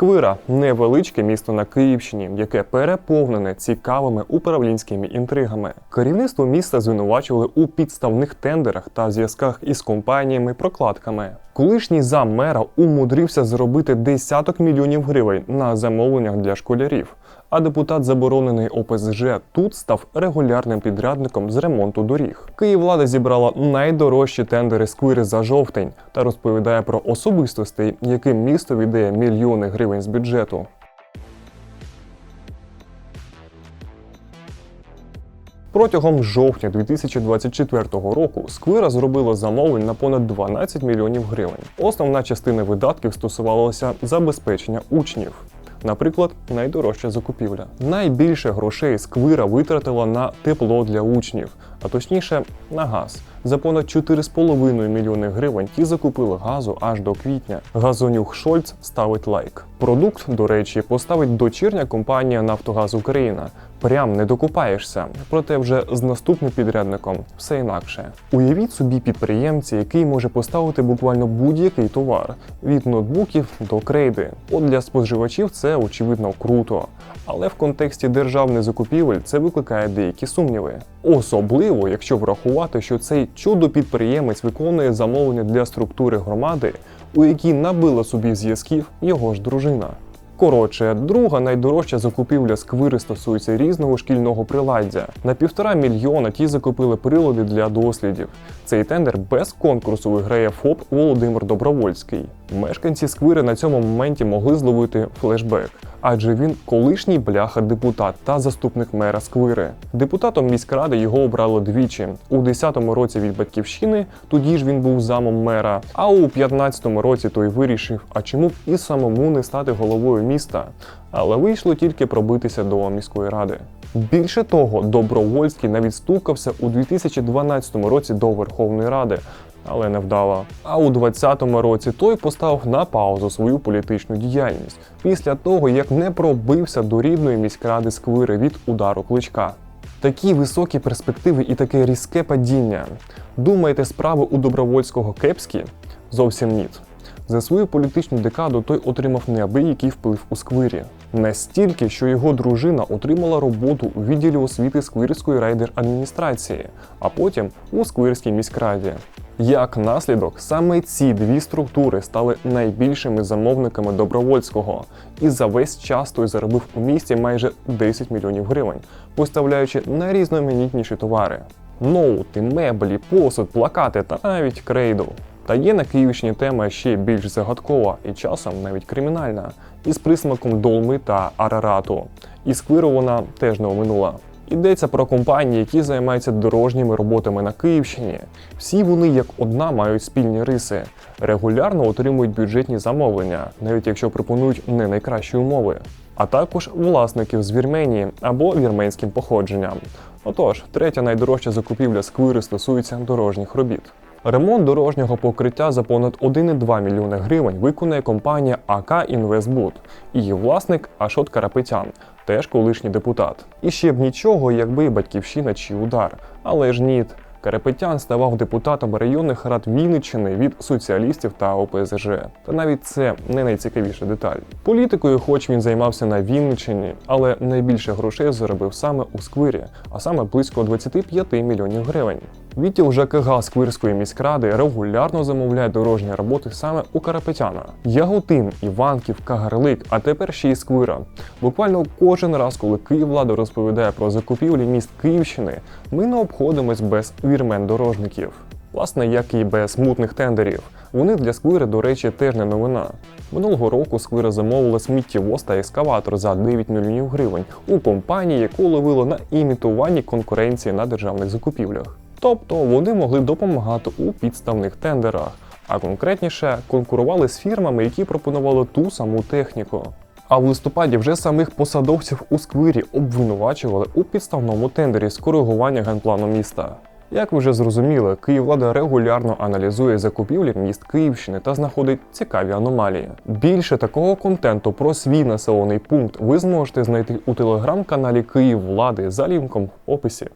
Сквира невеличке місто на Київщині, яке переповнене цікавими управлінськими інтригами. Керівництво міста звинувачували у підставних тендерах та зв'язках із компаніями-прокладками. Колишній зам мера умудрився зробити десяток мільйонів гривень на замовленнях для школярів. А депутат заборонений ОПЗЖ тут став регулярним підрядником з ремонту доріг. Київлада зібрала найдорожчі тендери сквири за жовтень та розповідає про особистостей, яким місто віддає мільйони гривень з бюджету. Протягом жовтня 2024 року Сквира зробила замовлень на понад 12 мільйонів гривень. Основна частина видатків стосувалася забезпечення учнів. Наприклад, найдорожча закупівля. Найбільше грошей Сквира витратила на тепло для учнів, а точніше на газ. За понад 4,5 мільйони гривень ті закупили газу аж до квітня. Газонюх Шольц ставить лайк. Продукт, до речі, поставить дочірня компанія Нафтогаз Україна. Прям не докупаєшся, проте вже з наступним підрядником все інакше. Уявіть собі підприємця, який може поставити буквально будь-який товар від ноутбуків до крейди. От для споживачів це очевидно круто. Але в контексті державних закупівель це викликає деякі сумніви. Особливо, якщо врахувати, що цей чудо-підприємець виконує замовлення для структури громади, у якій набила собі зв'язків його ж дружина. Коротше, друга найдорожча закупівля сквири стосується різного шкільного приладдя. На півтора мільйона ті закупили прилади для дослідів. Цей тендер без конкурсу виграє ФОП Володимир Добровольський. Мешканці сквири на цьому моменті могли зловити флешбек, адже він колишній бляха-депутат та заступник мера сквири. Депутатом міськради його обрали двічі: у 10-му році від батьківщини, тоді ж він був замом мера. А у 15-му році той вирішив, а чому б і самому не стати головою міста. Але вийшло тільки пробитися до міської ради. Більше того, Добровольський навіть стукався у 2012 році до Верховної Ради, але не вдало. А у 2020 році той поставив на паузу свою політичну діяльність після того, як не пробився до рідної міськради сквири від удару кличка. Такі високі перспективи і таке різке падіння. Думаєте, справи у Добровольського кепські? Зовсім ні. За свою політичну декаду той отримав неабиякий вплив у сквирі. Настільки, що його дружина отримала роботу у відділі освіти Сквирської райдержадміністрації, а потім у Сквирській міськраді. Як наслідок, саме ці дві структури стали найбільшими замовниками добровольського, і за весь час той заробив у місті майже 10 мільйонів гривень, поставляючи найрізноманітніші товари: ноути, меблі, посуд, плакати та навіть крейду. Та є на Київщині тема ще більш загадкова і часом навіть кримінальна, із присмаком долми та арарату. І сквиру вона теж не оминула. Йдеться про компанії, які займаються дорожніми роботами на Київщині. Всі вони як одна мають спільні риси, регулярно отримують бюджетні замовлення, навіть якщо пропонують не найкращі умови, а також власників з Вірменії або вірменським походженням. Отож, третя найдорожча закупівля сквири стосується дорожніх робіт. Ремонт дорожнього покриття за понад 1,2 мільйони гривень виконує компанія АК Інвестбуд. Її власник Ашот Карапетян, теж колишній депутат. І ще б нічого, якби батьківщина чи удар. Але ж ні. Карапетян ставав депутатом районних рад Вінниччини від соціалістів та ОПЗЖ. Та навіть це не найцікавіша деталь. Політикою, хоч він займався на Вінниччині, але найбільше грошей заробив саме у сквирі, а саме близько 25 мільйонів гривень. Відділ ЖКГ Сквирської міськради регулярно замовляє дорожні роботи саме у Карапетяна. Яготин, Іванків, Кагарлик, а тепер ще й Сквира. Буквально кожен раз, коли Київлада розповідає про закупівлі міст Київщини, ми не обходимось без вірмен дорожників. Власне, як і без мутних тендерів. Вони для Сквири, до речі, теж не новина. Минулого року Сквира замовила сміттєвоз та ескаватор за 9 мільйонів гривень у компанії, яку ловила на імітуванні конкуренції на державних закупівлях. Тобто вони могли допомагати у підставних тендерах, а конкретніше конкурували з фірмами, які пропонували ту саму техніку. А в листопаді вже самих посадовців у сквирі обвинувачували у підставному тендері з коригування генплану міста. Як ви вже зрозуміли, Київлада регулярно аналізує закупівлі міст Київщини та знаходить цікаві аномалії. Більше такого контенту про свій населений пункт ви зможете знайти у телеграм-каналі Київвлади за лінком в описі.